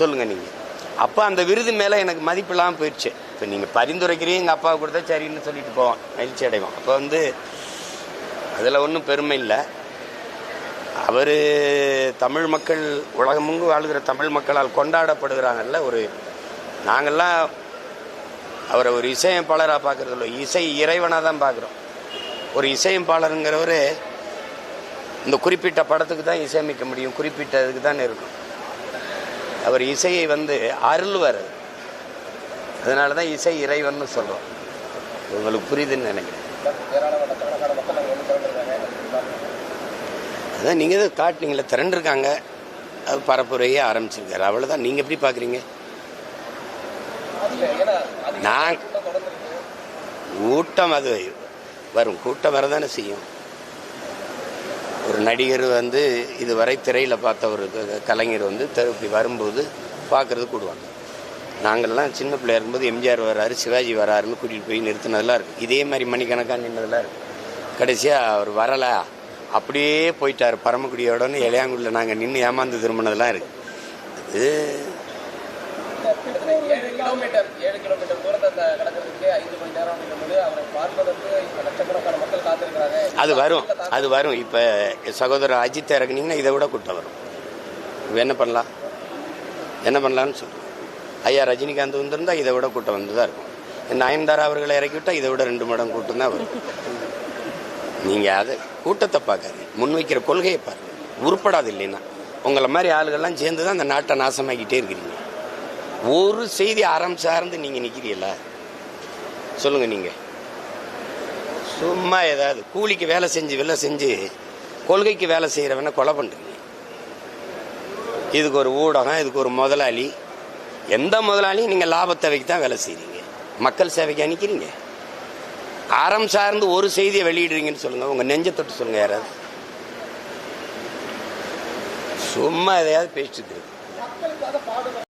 சொல்லுங்கள் நீங்கள் அப்போ அந்த விருது மேலே எனக்கு மதிப்பு இல்லாமல் போயிடுச்சு. இப்போ நீங்கள் பரிந்துரைக்கிறீங்க எங்கள் அப்பாவை கொடுத்தா சரின்னு சொல்லிட்டு போவான் மகிழ்ச்சி அடைவான் அப்போ வந்து அதில் ஒன்றும் பெருமை இல்லை. அவர் தமிழ் மக்கள் உலகமுங்கு வாழ்கிற தமிழ் மக்களால் கொண்டாடப்படுகிறாங்கல்ல ஒரு நாங்கள்லாம் அவரை ஒரு இசையமைப்பாளராக பார்க்குறது இல்லை. இசை இறைவனாக தான் பார்க்குறோம். ஒரு இசையமைப்பாளருங்கிறவர் இந்த குறிப்பிட்ட படத்துக்கு தான் இசையமைக்க முடியும் குறிப்பிட்ட இதுக்கு தான் இருக்கும். அவர் இசையை வந்து அருள்வர். அதனால தான் இசை இறைவன்னு சொல்கிறோம் உங்களுக்கு புரியுதுன்னு நினைக்கிறேன். அதான் நீங்கள் தான் காட்டினீங்களே திரண்டிருக்காங்க. அது பரப்புரையே ஆரம்பிச்சிருக்காரு. அவ்வளோதான் நீங்கள் எப்படி பார்க்குறீங்க நான் கூட்டம் அது வரும். கூட்டம் வரதானே செய்யும். ஒரு நடிகர் வந்து இதுவரை திரையில் பார்த்த ஒரு கலைஞர் வந்து இப்படி வரும்போது பார்க்குறது கூடுவாங்க. நாங்கள்லாம் சின்ன பிள்ளையா இருக்கும்போது எம்ஜிஆர் வராரு சிவாஜி வராருன்னு கூட்டிகிட்டு போய் நிறுத்தினதெல்லாம் இருக்குது இதே மாதிரி மணிக்கணக்காக நின்றதெல்லாம் இருக்குது கடைசியாக அவர் வரலை. அப்படியே போயிட்டார். பரமக்குடியோடன்னு இளையாங்குடியில் நாங்கள் நின்று ஏமாந்து திரும்பினதெல்லாம் இருக்குது இது கிலோமீட்டர் ஏழு கிலோமீட்டர் தூரத்தை கடக்கிறதுக்கு ஐந்து மணி நேரம் அவரை பார்ப்பதற்கு லட்சக்கணக்கான அது வரும் அது வரும். இப்போ சகோதரர் அஜித் இறக்குனீங்கன்னா இதை விட கூட்டம் வரும். என்ன பண்ணலாம்? என்ன பண்ணலான்னு சொல்லுவோம் ஐயா ரஜினிகாந்த் வந்திருந்தா இதை விட கூட்டம் வந்து தான் இருக்கும். நயன்தாரா அவர்களை இறக்கிவிட்டால் இதை விட ரெண்டு மடம் கூட்டம் தான் வரும். நீங்கள் அதை கூட்டத்தை பார்க்காது முன்வைக்கிற கொள்கையை பாருங்க. உருப்படாது இல்லைன்னா. உங்களை மாதிரி ஆளுகள்லாம் சேர்ந்து தான் அந்த நாட்டை நாசமாக்கிட்டே இருக்கிறீங்க. ஒரு செய்தி அறம் சார்ந்து நீங்கள் நிற்கிறீங்களா சொல்லுங்கள் நீங்கள் சும்மா ஏதாவது கூலிக்கு வேலை செஞ்சு வேலை செஞ்சு கொள்கைக்கு வேலை செய்கிறவன கொலை பண்ணுறீங்க இதுக்கு ஒரு ஊடகம் இதுக்கு ஒரு முதலாளி. எந்த முதலாளியும் நீங்கள் லாபத்தேவைக்கு தான் வேலை செய்கிறீங்க மக்கள் சேவைக்கு அனுக்கிறீங்க அறம் சார்ந்து ஒரு செய்தியை வெளியிடுறீங்கன்னு சொல்லுங்கள் உங்கள் நெஞ்ச தொட்டு சொல்லுங்கள் யாராவது. சும்மா எதையாவது பேசிட்டு இருக்கு